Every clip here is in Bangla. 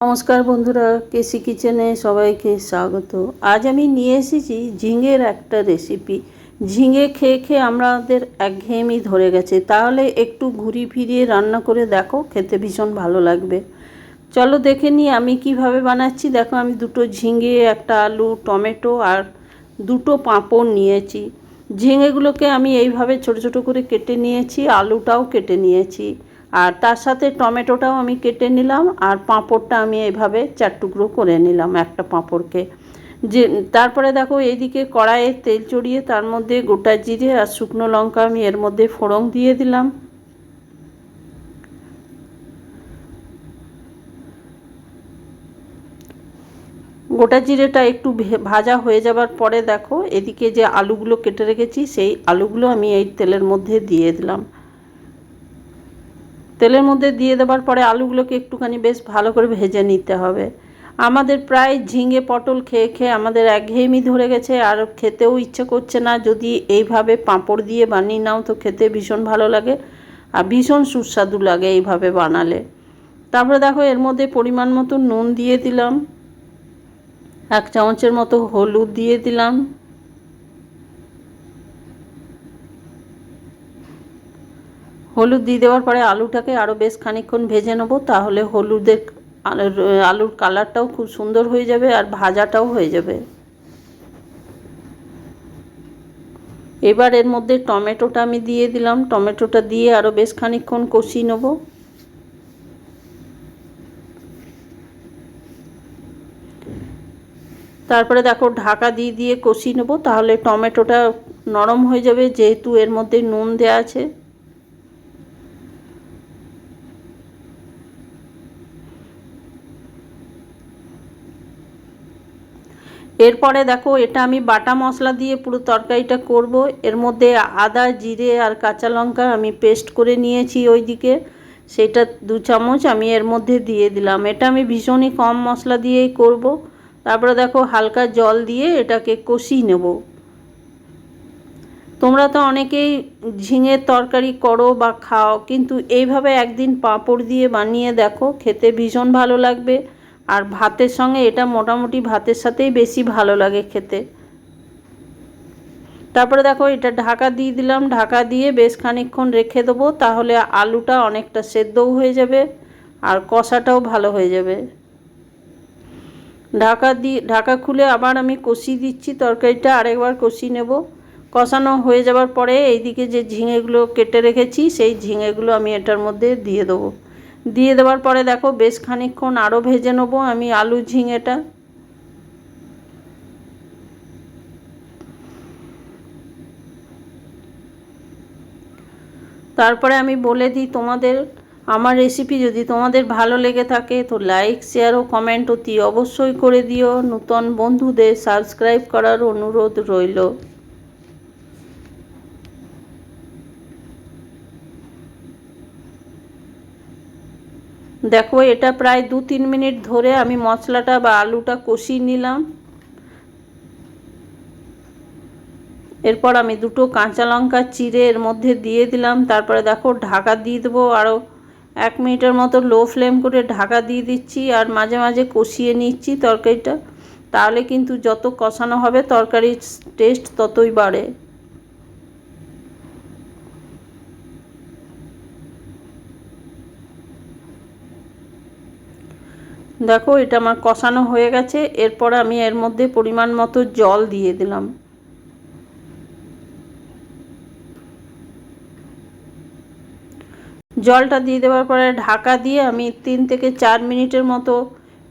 নমস্কার বন্ধুরা, কেসি কিচেনে সবাইকে স্বাগত। আজ আমি নিয়ে এসেছি ঝিঙের একটা রেসিপি। ঝিঙে খেয়ে খেয়ে আমাদের একঘেয়েমি ধরে গেছে। তাহলে একটু ঘুরি ফিরিয়ে রান্না করে দেখো, খেতে ভীষণ ভালো লাগবে। চলো দেখে নিই আমি কীভাবে বানাচ্ছি। দেখো, আমি দুটো ঝিঙে, একটা আলু, টমেটো আর দুটো পাঁপড় নিয়েছি। ঝিঙেগুলোকে আমি এইভাবে ছোট ছোট করে কেটে নিয়েছি, আলুটাও কেটে নিয়েছি। আর তার সাথে টমেটোটাও আমি কেটে নিলাম আর পাঁপড়টা আমি এভাবে চার টুকরো করে নিলাম একটা পাঁপড়কে। যে তারপরে দেখো এইদিকে কড়াইয়ে তেল চড়িয়ে তার মধ্যে গোটা জিরে আর শুকনো লঙ্কা আমি এর মধ্যে ফোড়ন দিয়ে দিলাম। গোটা জিরেটা একটু ভাজা হয়ে যাবার পরে দেখো এদিকে যে আলুগুলো কেটে রেখেছি সেই আলুগুলো আমি এই তেলের মধ্যে দিয়ে দিলাম। তেলের মধ্যে দিয়ে দেওয়ার পরে আলুগুলোকে একটুখানি বেশ ভালো করে ভেজে নিতে হবে। আমাদের প্রায় ঝিঙে পটল খেয়ে খেয়ে আমাদের একঘেয়েমি ধরে গেছে, আর খেতেও ইচ্ছে করছে না। যদি এইভাবে পাঁপড় দিয়ে বানিয়ে নাও তো খেতে ভীষণ ভালো লাগে আর ভীষণ সুস্বাদু লাগে এইভাবে বানালে। তারপরে দেখো, এর মধ্যে পরিমাণ মতো নুন দিয়ে দিলাম, এক চামচের মতো হলুদ দিয়ে দিলাম। হলুদ দিয়ে দেওয়ার পরে আলুটাকে আরও বেশ খানিক্ষণ ভেজে নেব, তাহলে হলুদের আলুর কালারটাও খুব সুন্দর হয়ে যাবে আর ভাজাটাও হয়ে যাবে। এবার এর মধ্যে টমেটোটা আমি দিয়ে দিলাম, টমেটোটা দিয়ে আরও বেশ খানিক্ষণ কষিয়ে নেব। তারপরে দেখো ঢাকা দিয়ে দিয়ে কষিয়ে নেব, তাহলে টমেটোটা নরম হয়ে যাবে, যেহেতু এর মধ্যে নুন দেওয়া আছে। এরপরে দেখো, এটা আমি বাটা মশলা দিয়ে পুরো তরকারিটা করব। এর মধ্যে আদা, জিরে আর কাঁচা লঙ্কা আমি পেস্ট করে নিয়েছি ওই দিকে সেটা দু চামচ আমি এর মধ্যে দিয়ে দিলাম। এটা আমি ভীষণই কম মশলা দিয়েই করব। তারপরে দেখো, হালকা জল দিয়ে এটাকে কষিয়ে নেব। তোমরা তো অনেকেই ঝিঙের তরকারি করো বা খাও, কিন্তু এইভাবে একদিন পাঁপড় দিয়ে বানিয়ে দেখো, খেতে ভীষণ ভালো লাগবে। আর ভাতের সঙ্গে এটা মোটামুটি ভাতের সাথেই বেশি ভালো লাগে খেতে। তারপরে দেখো, এটা ঢাকা দিয়ে দিলাম। ঢাকা দিয়ে বেশ খানিক্ষণ রেখে দেবো, তাহলে আলুটা অনেকটা সেদ্ধও হয়ে যাবে আর কষাটাও ভালো হয়ে যাবে। ঢাকা দিয়ে ঢাকা খুলে আবার আমি কষিয়ে দিচ্ছি, তরকারিটা আরেকবার কষিয়ে নেব। কষানো হয়ে যাবার পরে এইদিকে যে ঝিঙেগুলো কেটে রেখেছি, সেই ঝিঙেগুলো আমি এটার মধ্যে দিয়ে দেবো। দিয়ে দেওয়ার পরে দেখো বেশ খানিক্ষণ আরও ভেজে নেব, আমি আলু ঝিঙেটা তারপরে আমি বলে দিই তোমাদের, আমার রেসিপি যদি তোমাদের ভালো লেগে থাকে তো লাইক শেয়ার ও কমেন্ট অতি অবশ্যই করে দিও। নূতন বন্ধুদের সাবস্ক্রাইব করার অনুরোধ রইল। দেখো, এটা প্রায় দু তিন মিনিট ধরে আমি মশলাটা বা আলুটা কষিয়ে নিলাম। এরপর আমি দুটো কাঁচা লঙ্কা চিড়ে এর মধ্যে দিয়ে দিলাম। তারপরে দেখো, ঢাকা দিয়ে দেবো আরও এক মিনিটের মতো লো ফ্লেম করে ঢাকা দিয়ে দিচ্ছি আর মাঝে মাঝে কষিয়ে নিচ্ছি তরকারিটা। তাহলে কিন্তু যত কষানো হবে তরকারির টেস্ট ততই বাড়ে। দেখো, এটা আমার কষানো হয়ে গেছে। এরপর আমি এর মধ্যে পরিমাণ মতো জল দিয়ে দিলাম। জলটা দিয়ে দেওয়ার পরে ঢাকা দিয়ে আমি তিন থেকে চার মিনিটের মতো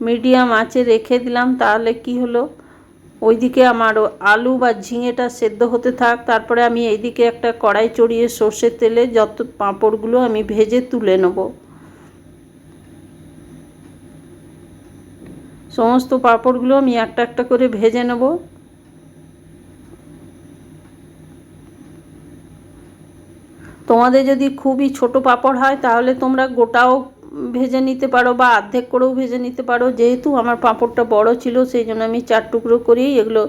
মিডিয়াম আঁচে রেখে দিলাম। তাহলে কি হলো? ওইদিকে আমার আলু বা ঝিঙেটা সেদ্ধ হতে থাক। তারপরে আমি এইদিকে একটা কড়াই চড়িয়ে সর্ষের তেলে যত পাঁপড়গুলো আমি ভেজে তুলে নেব। সমস্ত পাঁপড়গুলো আমি একটা একটা করে ভেজে নেব। তোমাদের যদি খুবই ছোট পাঁপড় হয়, তাহলে তোমরা গোটাও ভেজে নিতে পারো বা অর্ধেক করেও ভেজে নিতে পারো। যেহেতু আমার পাঁপড়টা বড় ছিল, সেই জন্য আমি চার টুকরো করেই এগুলো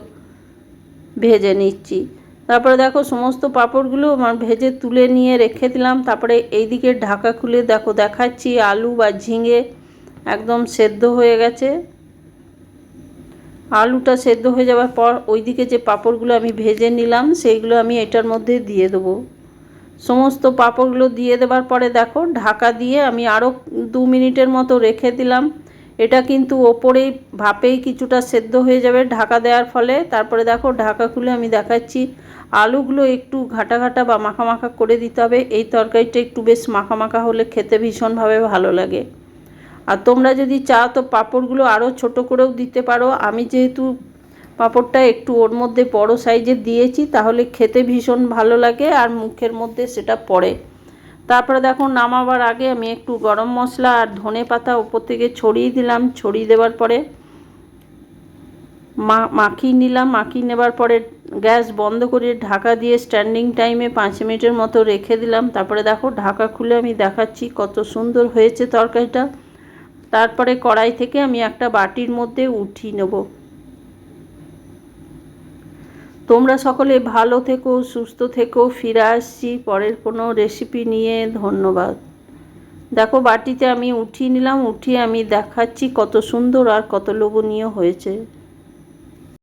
ভেজে নিচ্ছি। তারপরে দেখো, সমস্ত পাঁপড়গুলো আমার ভেজে তুলে নিয়ে রেখে দিলাম। তারপরে এইদিকে ঢাকা খুলে দেখো, দেখাচ্ছি আলু বা ঝিঙে একদম সেদ্ধ হয়ে গেছে। আলুটা সেদ্ধ হয়ে যাওয়ার পর ওইদিকে যে পাঁপড়গুলো আমি ভেজে নিলাম, সেইগুলো আমি এটার মধ্যে দিয়ে দেবো। সমস্ত পাঁপড়গুলো দিয়ে দেওয়ার পরে দেখো, ঢাকা দিয়ে আমি আরও দু মিনিটের মতো রেখে দিলাম। এটা কিন্তু ওপরেই ভাপেই কিছুটা সেদ্ধ হয়ে যাবে ঢাকা দেওয়ার ফলে। তারপরে দেখো, ঢাকা খুলে আমি দেখাচ্ছি, আলুগুলো একটু ঘাটা ঘাটা বা মাখা মাখা করে দিতে হবে। এই তরকারিটা একটু বেশ মাখা মাখা হলে খেতে ভীষণভাবে ভালো লাগে। আর তোমরা যদি চাও তো পাঁপড়গুলো আরও ছোট করেও দিতে পারো। আমি যেহেতু পাঁপড়টা একটু ওর মধ্যে বড় সাইজের দিয়েছি, তাহলে খেতে ভীষণ ভালো লাগে আর মুখের মধ্যে সেটা পড়ে। তারপরে দেখো নামাবার আগে আমি একটু গরম মশলা আর ধনে পাতা ওপর থেকে ছড়িয়ে দিলাম। ছড়িয়ে দেওয়ার পরে মা, মাখিয়ে নিলাম। মাখিয়ে নেবার পরে গ্যাস বন্ধ করে ঢাকা দিয়ে স্ট্যান্ডিং টাইমে পাঁচ মিনিটের মতো রেখে দিলাম। তারপরে দেখো ঢাকা খুলে আমি দেখাচ্ছি কত সুন্দর হয়েছে তরকারিটা। তারপরে কড়াই থেকে আমি একটা বাটির মধ্যে উঠিয়ে নেব। তোমরা সকলে ভালো থেকো, সুস্থ থেকো, ফিরে আসছি পরের কোনো রেসিপি নিয়ে, ধন্যবাদ। দেখো, বাটিতে আমি উঠিয়ে নিলাম, উঠিয়ে আমি দেখাচ্ছি কত সুন্দর আর কত লোভনীয় হয়েছে।